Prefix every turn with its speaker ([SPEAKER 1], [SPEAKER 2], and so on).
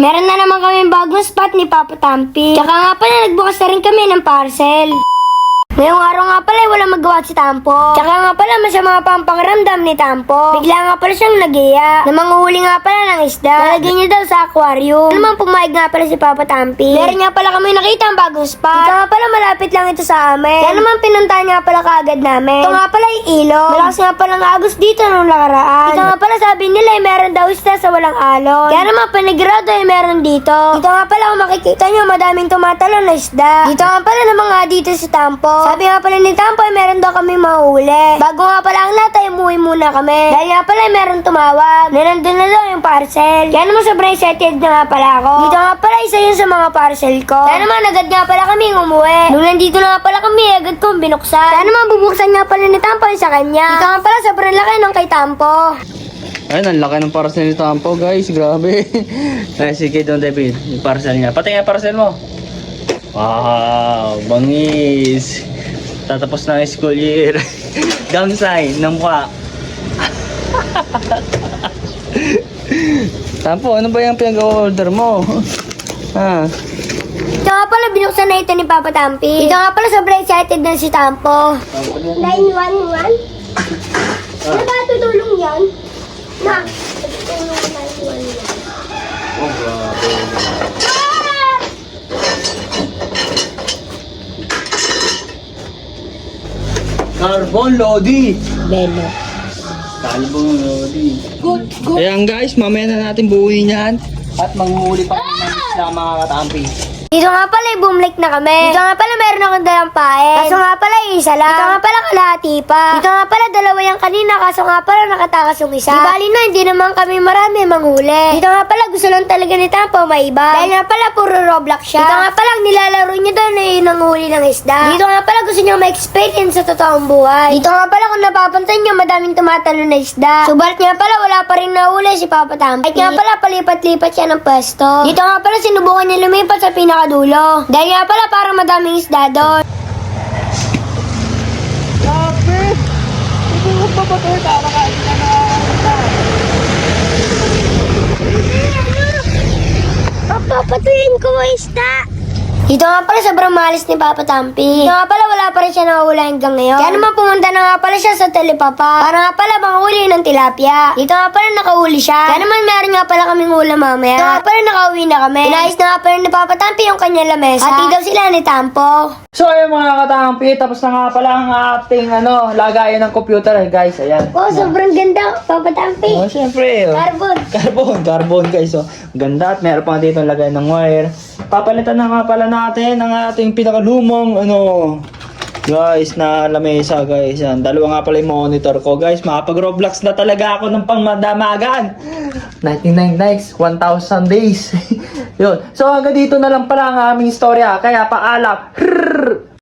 [SPEAKER 1] Meron na naman kami bagong spot ni Papa Tampi. Tsaka nga pala, nagbukas na rin kami ng parcel. Ngayong araw nga pala, wala magawa si Tampo. Tsaka nga pala, masama pa ang pangaramdam ni Tampo. Bigla nga pala siyang nagiya. Na manguhuli nga pala ng isda. Lalagyan niya daw sa aquarium. Ano naman pumayag nga pala si Papa Tampi. Meron nga pala kami nakita ang bagong spot. Dito nga pala, malapit lang ito sa amin. Kaya naman pinuntahan nga pala kaagad namin. Ito nga pala yung ilog. Malakas nga pala ng agos dito nung nakaraan. Ito nga pala sabi nila, eh, meron daw isda sa walang alon. Kaya naman panigurado ay meron dito. Dito nga pala kung makikita nyo, madaming tumatalon na isda. Dito nga pala naman nga dito si Tampo. Sabi nga pala ni Tampo, ay meron daw kami mahuli. Bago nga pala ang lahat ay umuwi muna kami. Dahil nga pala meron tumawag. Na nandun na daw yung parcel. Kaya naman sobrang excited na nga pala ako. Dito nga pala isa yun sa mga parcel ko. Kaya naman agad nga pala kami umuwi. Nung nandito na nga pala kami, agad kong binuksan. Kaya naman bubuksan nga pala ni Tampo yung sa kanya. Dito nga pala sobrang laki ng kay Tampo.
[SPEAKER 2] Ayun, ang laki ng parcel ni Tampo, guys. Grabe. Ay, sige, Don David. Yung parcel niya. Pati nga parcel mo. Wow, bangis. Tatapos na ang school year. Downside ng mukha. Tampo, ano ba yung pinag-order mo? Ha?
[SPEAKER 1] Dito nga pala binuksan na ito ni Papa Tampi. Dito nga pala sobrang excited na si Tampo. 911? Ano ba tutulong yan? Na, tutulong 911.
[SPEAKER 2] Oh, grabe. Carbon Lodi.
[SPEAKER 1] Belo.
[SPEAKER 2] Carbon Lodi. Good, good. Ayan guys, mamaya na natin buuin yan. At manghuli pa kami ng isla mga katampi.
[SPEAKER 1] Dito nga pala, bumalik na kami. Dito nga pala, meron akong dalang paen. Kaso nga pala, isa lang. Dito nga pala, kalahati pa. Dito nga pala, dalawa yung kanina. Kaso nga pala, nakatakas yung isa. Di bali na, hindi naman kami marami manghuli. Dito nga pala, gusto lang talaga ni Tampo maiba. Dahil nga pala, puro Roblox siya. Dito nga pala, ang nilalaro niya doon ay yung nanghuli ng isda. Dito nga pala, gusto niya ma-experience sa totoong buhay. Dito nga pala, kung napapansin niyo, madaming tumatalo na isda. Subalit nga pala, wala pa rin nahuli si Papa Tampi. Kahit nga pala, palipat-lipat siya ng pwesto. Dito nga pala, sinubukan niya lumipat sa pinakadulo. Dahil nga pala, parang madaming isda doon.
[SPEAKER 2] Grabe! Ko pa ba ito? Kakakain na na.
[SPEAKER 1] Papapatuyin ko ang isda. Dito nga pala sobrang malis ni Papa Tampi. Dito nga pala wala pa rin siya nakahula hanggang ngayon. Kaya naman pumunta na nga pala siya sa telepapa. Para nga pala manghuli ng tilapia. Dito nga pala nakahuli siya. Kaya naman meron nga pala kaming ulam mamaya. Dito nga pala nakauwi na kami. Inayos na nga pala ni Papa Tampi yung kanyang lamesa. Hati daw sila ni Tampo.
[SPEAKER 2] So ayun mga katampi, tapos na nga pala ang ating ano, lagayan ng computer eh guys. Ayan.
[SPEAKER 1] Oh, sobrang ganda, Papa Tampi.
[SPEAKER 2] Oh, syempre. Oh.
[SPEAKER 1] Carbon.
[SPEAKER 2] Carbon, carbon guys. Oh. Ganda at meron pa dito lagay ng wire. Papalitan na nga pala natin ang ating pinakalumang ano guys na lamesa guys. Yan. Dalawa nga pala yung monitor ko guys. Makapag Roblox na talaga ako ng pangmadamagan. 99 nights, 1,000 days. Yun. So hanggang dito na lang pala ang aming istorya. Kaya paalam. Rrrr!